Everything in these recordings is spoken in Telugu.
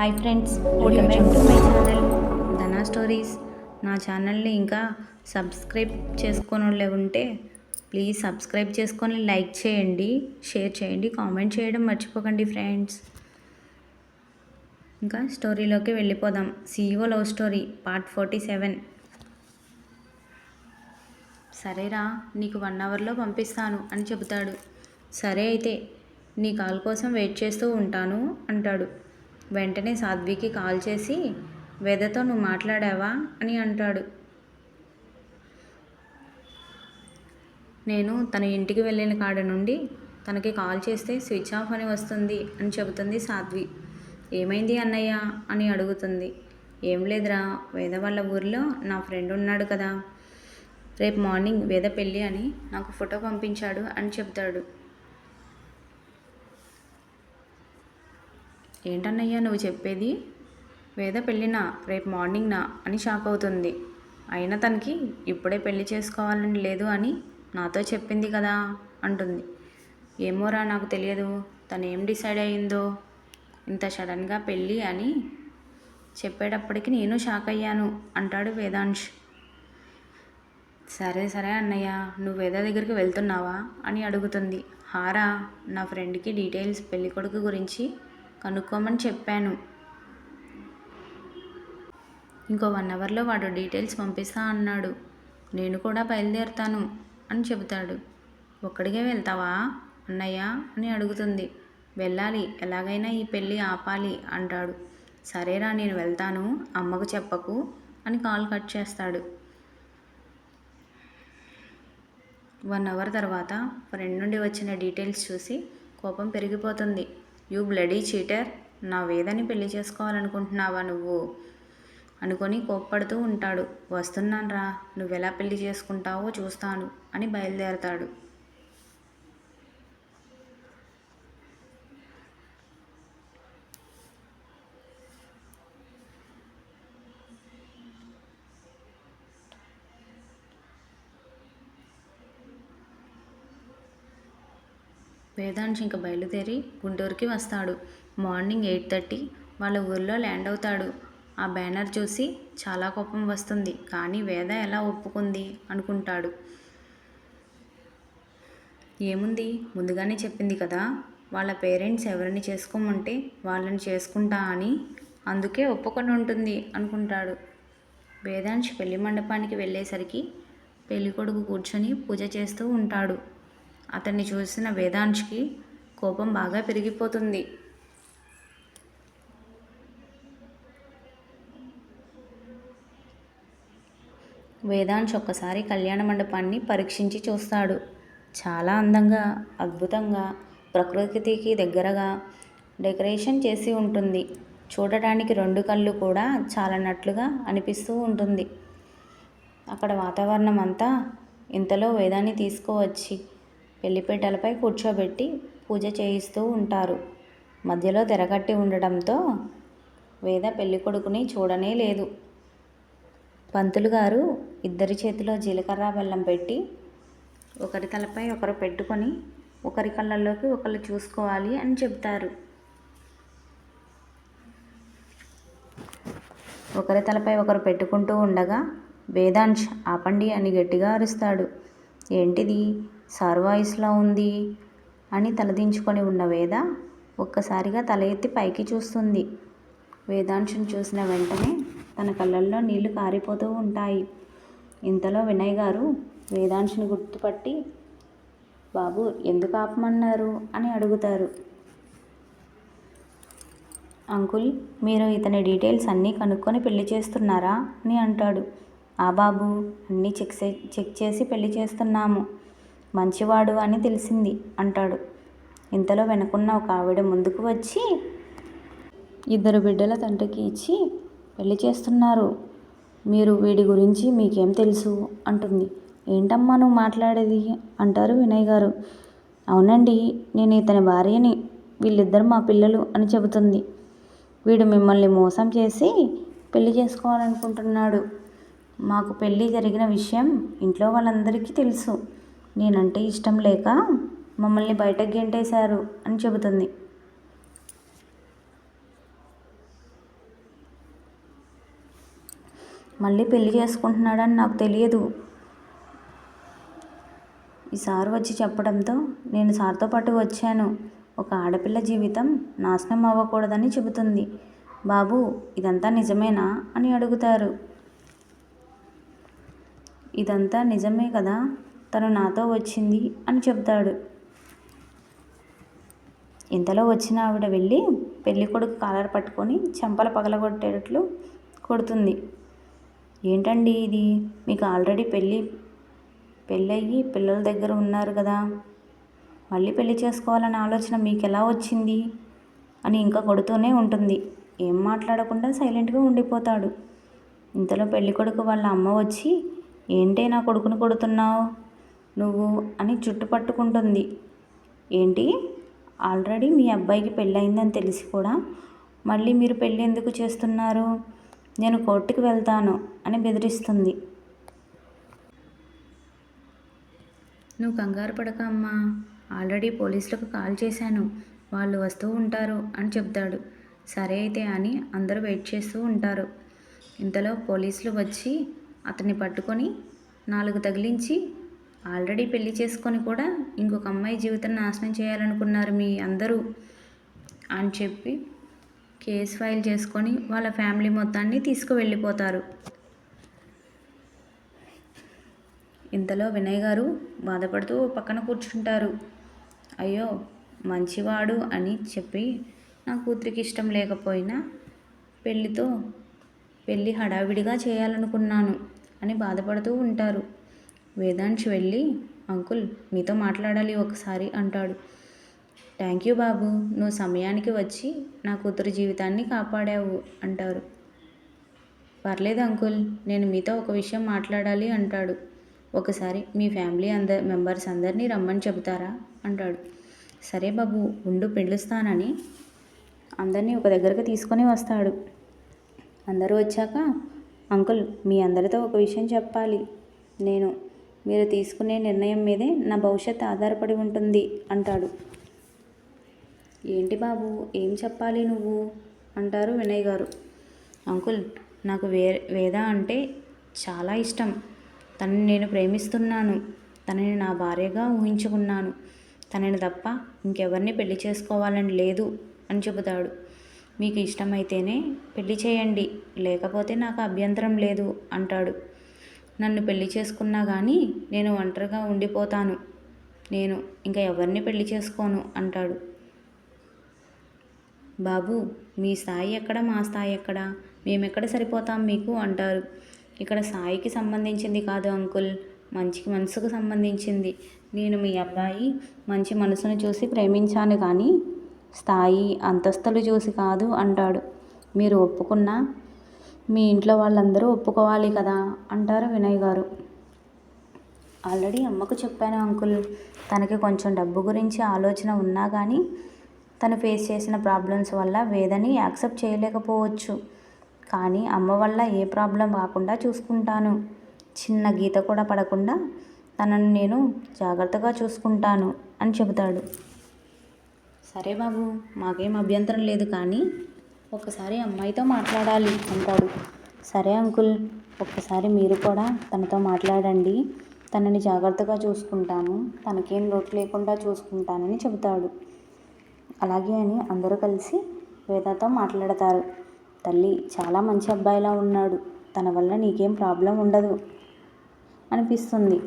Hi friends welcome back to my channel. Dhana stories. నా ఛానల్ని ఇంకా సబ్స్క్రైబ్ చేసుకొని వాళ్ళే ఉంటే ప్లీజ్ సబ్స్క్రైబ్ చేసుకొని లైక్ చేయండి షేర్ చేయండి కామెంట్ చేయడం మర్చిపోకండి ఫ్రెండ్స్. ఇంకా స్టోరీలోకి వెళ్ళిపోదాం. CEO love story part forty seven. సరేరా నీకు వన్ అవర్లో పంపిస్తాను అని చెబుతాడు. సరే అయితే నీ కాల్ కోసం వెయిట్ చేస్తూ ఉంటాను అంటాడు. వెంటనే సాధ్వికి కాల్ చేసి వేదతో నువ్వు మాట్లాడావా? అని అంటాడు. నేను తన ఇంటికి వెళ్ళిన కాడ నుండి తనకి కాల్ చేస్తే స్విచ్ ఆఫ్ అని వస్తుంది అని చెబుతుంది సాధ్వి. ఏమైంది అన్నయ్య? అని అడుగుతుంది. ఏం లేదురా వేద వాళ్ళ ఊరిలో నా ఫ్రెండ్ ఉన్నాడు కదా. రేపు మార్నింగ్ వేద పెళ్ళి అని నాకు ఫోటో పంపించాడు అని చెప్తాడు. ఏంటన్నయ్యా నువ్వు చెప్పేది? వేద పెళ్ళినా రేపు మార్నింగ్నా? అని షాక్ అవుతుంది. అయినా తనకి ఇప్పుడే పెళ్ళి చేసుకోవాలని లేదు అని నాతో చెప్పింది కదా అంటుంది. ఏమోరా నాకు తెలియదు తను ఏం డిసైడ్ అయ్యిందో. ఇంత సడన్గా పెళ్ళి అని చెప్పేటప్పటికి నేను షాక్ అయ్యాను అంటాడు వేదాంష్ సరే సరే అన్నయ్య నువ్వు వేద దగ్గరికి వెళ్తున్నావా? అని అడుగుతుంది. హారా నా ఫ్రెండ్కి డీటెయిల్స్ పెళ్ళికొడుకు గురించి కనుక్కోమని చెప్పాను. ఇంకో వన్ అవర్లో వాడు డీటెయిల్స్ పంపిస్తా అన్నాడు. నేను కూడా బయలుదేరుతాను అని చెబుతాడు. ఒక్కడికే వెళ్తావా? అన్నయ్య అని అడుగుతుంది. వెళ్ళాలి ఎలాగైనా ఈ పెళ్ళి ఆపాలి అంటాడు. సరేరా నేను వెళ్తాను అమ్మకు చెప్పకు అని కాల్ కట్ చేస్తాడు. వన్ అవర్ తర్వాత ఫ్రెండ్ నుండి వచ్చిన డీటెయిల్స్ చూసి కోపం పెరిగిపోతుంది. You bloody cheater. నా వేదని పెళ్ళి చేసుకోవాలనుకుంటున్నావా నువ్వు? అనుకొని కోప్పడుతూ ఉంటాడు. వస్తున్నాన్రా. నువ్వెలా పెళ్ళి చేసుకుంటావో చూస్తాను అని బయలుదేరతాడు. వేదాంశ్ ఇంక బయలుదేరి గుంటూరుకి వస్తాడు. మార్నింగ్ ఎయిట్ థర్టీ వాళ్ళ ఊర్లో ల్యాండ్ అవుతాడు. ఆ బ్యానర్ చూసి చాలా కోపం వస్తుంది. కానీ వేద ఎలా ఒప్పుకుంది? అనుకుంటాడు. ఏముంది? ముందుగానే చెప్పింది కదా వాళ్ళ పేరెంట్స్ ఎవరిని చేసుకోమంటే వాళ్ళని చేసుకుంటా అని. అందుకే ఒప్పుకొని ఉంటుంది అనుకుంటాడు. వేదాంశ్ పెళ్ళి మండపానికి వెళ్ళేసరికి పెళ్ళికొడుకు కూర్చొని పూజ చేస్తూ ఉంటాడు. అతన్ని చూసిన వేదాంష్కి కోపం బాగా పెరిగిపోతుంది. వేదాంశ్ ఒక్కసారి కళ్యాణ మండపాన్ని పరీక్షించి చూస్తాడు. చాలా అందంగా అద్భుతంగా ప్రకృతికి దగ్గరగా డెకరేషన్ చేసి ఉంటుంది. చూడటానికి రెండు కళ్ళు కూడా చాలన్నట్లుగా అనిపిస్తూ ఉంటుంది. అక్కడ వాతావరణం అంతా ఇంతలో వేదాన్ని తీసుకువచ్చి పెళ్ళిపీటలపై కూర్చోబెట్టి పూజ చేయిస్తూ ఉంటారు. మధ్యలో తెరగట్టి ఉండడంతో వేద పెళ్ళికొడుకుని చూడనే లేదు. పంతులు గారు ఇద్దరి చేతిలో జీలకర్ర బెల్లం పెట్టి ఒకరి తలపై ఒకరు పెట్టుకొని ఒకరి కళ్ళల్లోకి ఒకరు చూసుకోవాలి అని చెప్తారు ఒకరి తలపై ఒకరు పెట్టుకుంటూ ఉండగా వేదాంశ్ ఆపండి అని గట్టిగా అరుస్తాడు. ఏంటిది? సర్వాయిస్లా ఉంది అని తలదించుకొని ఉన్న వేద ఒక్కసారిగా తల ఎత్తి పైకి చూస్తుంది. వేదాంశుని చూసిన వెంటనే తన కళ్ళల్లో నీళ్ళు కారిపోతూ ఉంటాయి. ఇంతలో వినయ్ గారు వేదాంశుని గుర్తుపట్టి బాబు ఎందుకు ఆపమన్నారు? అని అడుగుతారు. అంకుల్ మీరు ఇతని డీటెయిల్స్ అన్నీ కనుక్కొని పెళ్ళి చేస్తున్నారా? అని అంటాడు. ఆ బాబు అన్నీ చెక్ చెక్ చేసి పెళ్ళి చేస్తున్నాము. మంచివాడు అని తెలిసింది అంటాడు. ఇంతలో వెనుకున్న ఒక ఆవిడ ముందుకు వచ్చి ఇద్దరు బిడ్డల తండ్రికి ఇచ్చి పెళ్ళి చేస్తున్నారు. మీరు వీడి గురించి మీకేం తెలుసు? అంటుంది. ఏంటమ్మా నువ్వు మాట్లాడేది? అంటారు వినయ్ గారు. అవునండి నేను ఇతని భార్యని వీళ్ళిద్దరు మా పిల్లలు అని చెబుతుంది. వీడు మిమ్మల్ని మోసం చేసి పెళ్ళి చేసుకోవాలనుకుంటున్నాడు. మాకు పెళ్ళి జరిగిన విషయం ఇంట్లో వాళ్ళందరికీ తెలుసు. నేనంటే ఇష్టం లేక మమ్మల్ని బయటకు గెంటేశారు అని చెబుతుంది. మళ్ళీ పెళ్ళి చేసుకుంటున్నాడని నాకు తెలియదు. ఈ సార్ వచ్చి చెప్పడంతో నేను సార్తో పాటు వచ్చాను. ఒక ఆడపిల్ల జీవితం నాశనం అవ్వకూడదని చెబుతుంది. బాబు ఇదంతా నిజమేనా? అని అడుగుతారు. ఇదంతా నిజమే కదా? తను నాతో వచ్చింది అని చెబుతాడు ఇంతలో వచ్చిన ఆవిడ వెళ్ళి పెళ్ళి కొడుకు కాలర్ పట్టుకొని చెంపల పగలగొట్టేటట్లు కొడుతుంది. ఏంటండి ఇది? మీకు ఆల్రెడీ పెళ్ళి పెళ్ళయ్యి పిల్లల దగ్గర ఉన్నారు కదా. మళ్ళీ పెళ్ళి చేసుకోవాలనే ఆలోచన మీకు ఎలా వచ్చింది? అని ఇంకా కొడుతూనే ఉంటుంది. ఏం మాట్లాడకుండా సైలెంట్గా ఉండిపోతాడు. ఇంతలో పెళ్ళికొడుకు వాళ్ళ అమ్మ వచ్చి ఏంటే నా కొడుకుని కొడుతున్నావు? నువ్వు అని చుట్టుపట్టుకుంటుంది. ఏంటి? ఆల్రెడీ మీ అబ్బాయికి పెళ్ళయిందని తెలిసి కూడా మళ్ళీ మీరు పెళ్ళి ఎందుకు చేస్తున్నారు? నేను కోర్టుకి వెళ్తాను అని బెదిరిస్తుంది. నువ్వు కంగారు పడక అమ్మా. ఆల్రెడీ పోలీసులకు కాల్ చేశాను. వాళ్ళు వస్తూ ఉంటారు అని చెప్తాడు. సరే అయితే అని అందరూ వెయిట్ చేస్తూ ఉంటారు. ఇంతలో పోలీసులు వచ్చి అతన్ని పట్టుకొని నాలుగు తగిలించి ఆల్రెడీ పెళ్ళి చేసుకొని కూడా ఇంకొక అమ్మాయి జీవితాన్ని నాశనం చేయాలనుకున్నారు మీ అందరూ అని చెప్పి కేసు ఫైల్ చేసుకొని వాళ్ళ ఫ్యామిలీ మొత్తాన్ని తీసుకువెళ్ళిపోతారు. ఇంతలో వినయ్ గారు బాధపడుతూ పక్కన కూర్చుంటారు. అయ్యో మంచివాడు అని చెప్పి నా కూతురికి ఇష్టం లేకపోయినా పెళ్ళితో పెళ్ళి హడావిడిగా చేయాలనుకున్నాను అని బాధపడుతూ ఉంటారు. వేదాంశ్ వెళ్ళి అంకుల్ మీతో మాట్లాడాలి ఒకసారి అంటాడు. థ్యాంక్ యూ బాబు నువ్వు సమయానికి వచ్చి నా కూతురు జీవితాన్ని కాపాడావు అంటారు. పర్లేదు అంకుల్ నేను మీతో ఒక విషయం మాట్లాడాలి అంటాడు. ఒకసారి మీ ఫ్యామిలీ అందరి మెంబర్స్ అందరినీ రమ్మని చెబుతారా అంటాడు. సరే బాబు ఉండు పిలుస్తానని అందరినీ ఒక దగ్గరకు తీసుకొని వస్తాడు. అందరూ వచ్చాక అంకుల్ మీ అందరితో ఒక విషయం చెప్పాలి. నేను మీరు తీసుకునే నిర్ణయం మీదే నా భవిష్యత్ ఆధారపడి ఉంటుంది అంటాడు. ఏంటి బాబు? ఏం చెప్పాలి నువ్వు? అంటారు వినయ్ గారు. అంకుల్ నాకు వే వేద అంటే చాలా ఇష్టం. తనని నేను ప్రేమిస్తున్నాను. తనని నా భార్యగా ఊహించుకున్నాను. తనని తప్ప ఇంకెవరిని పెళ్ళి చేసుకోవాలని లేదు అని చెబుతాడు. మీకు ఇష్టమైతేనే పెళ్ళి చేయండి లేకపోతే నాకు అభ్యంతరం లేదు అంటాడు. నన్ను పెళ్ళి చేసుకున్నా కానీ నేను ఒంటరిగా ఉండిపోతాను. నేను ఇంకా ఎవరిని పెళ్ళి చేసుకోను అంటాడు. బాబు మీ స్థాయి ఎక్కడ మా స్థాయి ఎక్కడ? మేమెక్కడ సరిపోతాం మీకు? అంటారు. ఇక్కడ స్థాయికి సంబంధించింది కాదు అంకుల్. మంచి మనసుకు సంబంధించింది. నేను మీ అబ్బాయి మంచి మనసును చూసి ప్రేమించాను కానీ స్థాయి అంతస్తులు చూసి కాదు అంటాడు. మీరు ఒప్పుకున్నా మీ ఇంట్లో వాళ్ళందరూ ఒప్పుకోవాలి కదా? అంటారు వినయ్ గారు. ఆల్రెడీ అమ్మకు చెప్పాను అంకుల్. తనకి కొంచెం డబ్బు గురించి ఆలోచన ఉన్నా కానీ తను ఫేస్ చేసిన ప్రాబ్లమ్స్ వల్ల వేదని యాక్సెప్ట్ చేయలేకపోవచ్చు. కానీ అమ్మ వల్ల ఏ ప్రాబ్లం రాకుండా చూసుకుంటాను. చిన్న గీత కూడా పడకుండా తనను నేను జాగ్రత్తగా చూసుకుంటాను అని చెబుతాడు. సరే బాబు మాకేం అభ్యంతరం లేదు కానీ ఒకసారి అమ్మాయితో మాట్లాడాలి అంటాడు. సరే అంకుల్ ఒక్కసారి మీరు కూడా తనతో మాట్లాడండి. తనని జాగ్రత్తగా చూసుకుంటాను. తనకేం లోటు లేకుండా చూసుకుంటానని చెబుతాడు. అలాగే అని అందరూ కలిసి వేదతో మాట్లాడతారు. తల్లి చాలా మంచి అబ్బాయిలా ఉన్నాడు. తన వల్ల నీకేం ప్రాబ్లం ఉండదు అనిపిస్తుంది.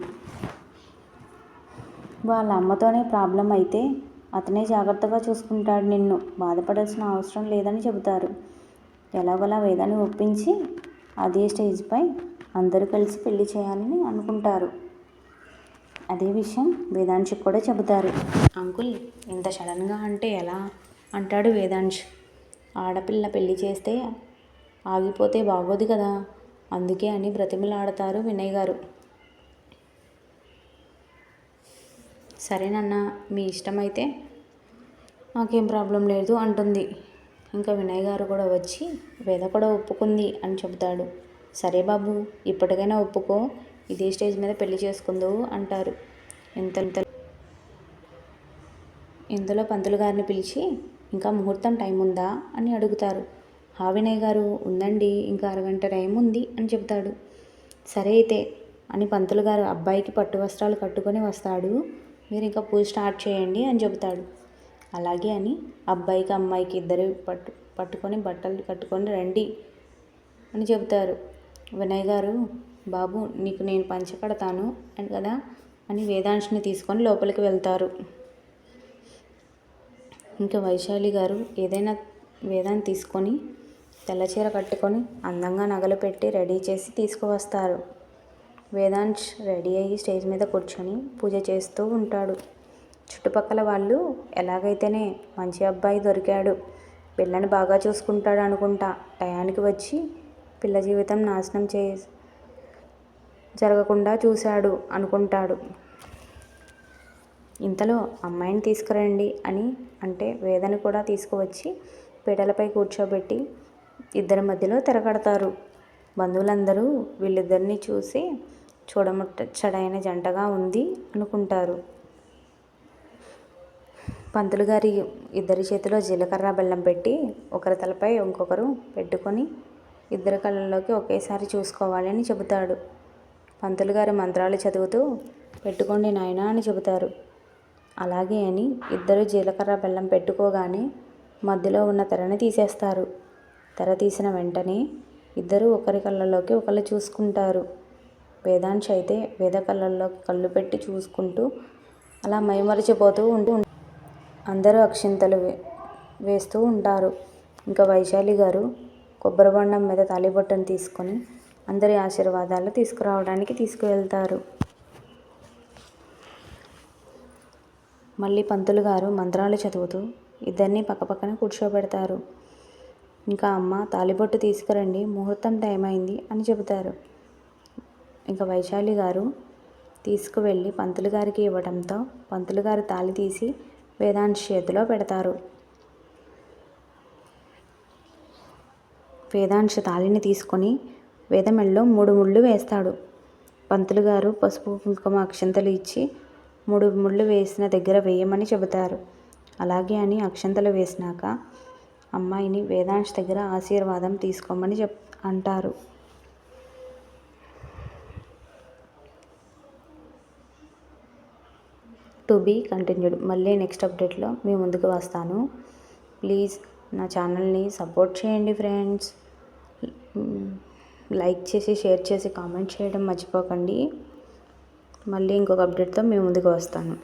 వాళ్ళ అమ్మతోనే ప్రాబ్లం అయితే అతనే జాగ్రత్తగా చూసుకుంటాడు నిన్ను. బాధపడాల్సిన అవసరం లేదని చెబుతారు. ఎలాగోలా వేదాన్ని ఒప్పించి అదే స్టేజ్పై అందరూ కలిసి పెళ్ళి చేయాలని అనుకుంటారు. అదే విషయం వేదాంశ్ కూడా చెబుతారు. అంకుల్ ఇంత సడన్గా అంటే ఎలా? అంటాడు వేదాంశ్. ఆడపిల్ల పెళ్ళి చేస్తే ఆగిపోతే బాగోదు కదా. అందుకే అని బ్రతిమలాడతారు వినయ్ గారు. సరేనన్నా మీ ఇష్టమైతే నాకేం ప్రాబ్లం లేదు అంటుంది. ఇంకా వినయ్ గారు కూడా వచ్చి వేద కూడా ఒప్పుకుంది అని చెబుతాడు. సరే బాబు ఇప్పటికైనా ఒప్పుకో ఇదే స్టేజ్ మీద పెళ్ళి చేసుకుందు అంటారు. ఇంత ఇంతలో పంతులు గారిని పిలిచి ఇంకా ముహూర్తం టైం ఉందా అని అడుగుతారు. హా వినయ్ గారు ఉందండి ఇంకా అరగంట టైం ఉంది అని చెబుతాడు. సరే అయితే అని పంతులు గారు అబ్బాయికి పట్టు వస్త్రాలు కట్టుకొని వస్తాడు. మీరు ఇంకా పూజ స్టార్ట్ చేయండి అని చెబుతాడు. అలాగే అని అబ్బాయికి అమ్మాయికి ఇద్దరు పట్టు పట్టుకొని బట్టలు కట్టుకొని రండి అని చెబుతారు. వినయ్ గారు బాబు నీకు నేను పంచ కడతాను అని కదా అని వేదాంశిని తీసుకొని లోపలికి వెళ్తారు. ఇంకా వైశాలి గారు ఏదైనా వేదాన్ని తీసుకొని తెల్లచీర కట్టుకొని అందంగా నగలు పెట్టి రెడీ చేసి తీసుకువస్తారు. వేదాంశ్ రెడీ అయ్యి స్టేజ్ మీద కూర్చొని పూజ చేస్తూ ఉంటాడు. చుట్టుపక్కల వాళ్ళు ఎలాగైతేనే మంచి అబ్బాయి దొరికాడు పిల్లని బాగా చూసుకుంటాడు అనుకుంటా. టయానికి వచ్చి పిల్ల జీవితం నాశనం చే జరగకుండా చూశాడు అనుకుంటాడు. ఇంతలో అమ్మాయిని తీసుకురండి అని అంటే వేదని కూడా తీసుకువచ్చి పీటలపై కూర్చోబెట్టి ఇద్దరి మధ్యలో తిరగడతారు. బంధువులందరూ వీళ్ళిద్దరిని చూసి చూడముచ్చడైన జంటగా ఉంది అనుకుంటారు. పంతులు గారి ఇద్దరి చేతిలో జీలకర్ర బెల్లం పెట్టి ఒకరి తలపై ఇంకొకరు పెట్టుకొని ఇద్దరి కళ్ళల్లోకి ఒకేసారి చూసుకోవాలని చెబుతాడు. పంతులు మంత్రాలు చదువుతూ పెట్టుకోండి నాయనా అని చెబుతారు. అలాగే అని ఇద్దరు జీలకర్ర బెల్లం పెట్టుకోగానే మధ్యలో ఉన్న తెరని తీసేస్తారు. తెర తీసిన వెంటనే ఇద్దరు ఒకరి కళ్ళలోకి ఒకళ్ళు చూసుకుంటారు. వేదాంశ అయితే వేద కళ్ళల్లోకి కళ్ళు పెట్టి చూసుకుంటూ అలా మైమరిచిపోతూ ఉంటూ అందరూ అక్షింతలు వే వేస్తూ ఉంటారు. ఇంకా వైశాలి గారు కొబ్బరిబొండం మీద తాళిబొట్టను తీసుకొని అందరి ఆశీర్వాదాలు తీసుకురావడానికి తీసుకువెళ్తారు. మళ్ళీ పంతులు గారు మంత్రాలు చదువుతూ ఇద్దరిని పక్కపక్కన కూర్చోబెడతారు. ఇంకా అమ్మ తాలిబొట్టు తీసుకురండి ముహూర్తం టైం అయింది అని చెబుతారు. ఇంకా వైశాలి గారు తీసుకువెళ్ళి పంతులు గారికి ఇవ్వడంతో పంతులు గారు తాళి తీసి వేదాంత్ చేతిలో పెడతారు. వేదాంశ తాళిని తీసుకొని వేదమెళ్ళలో మూడు ముళ్ళు వేస్తాడు. పంతులు గారు పసుపు కుంకుమ అక్షంతలు ఇచ్చి మూడు ముళ్ళు వేసిన దగ్గర వేయమని చెబుతారు. అలాగే అని అక్షంతలు వేసినాక అమ్మాయిని వేదాంశ దగ్గర ఆశీర్వాదం తీసుకోమని చెప్ అంటారు. To be continued. మళ్ళీ నెక్స్ట్ అప్డేట్లో మీ ముందుకు వస్తాను. ప్లీజ్ నా ఛానల్ని సపోర్ట్ చేయండి ఫ్రెండ్స్. లైక్ చేసి షేర్ చేసి కామెంట్ చేయడం మర్చిపోకండి. మళ్ళీ ఇంకొక అప్డేట్తో మీ ముందుకు వస్తాను.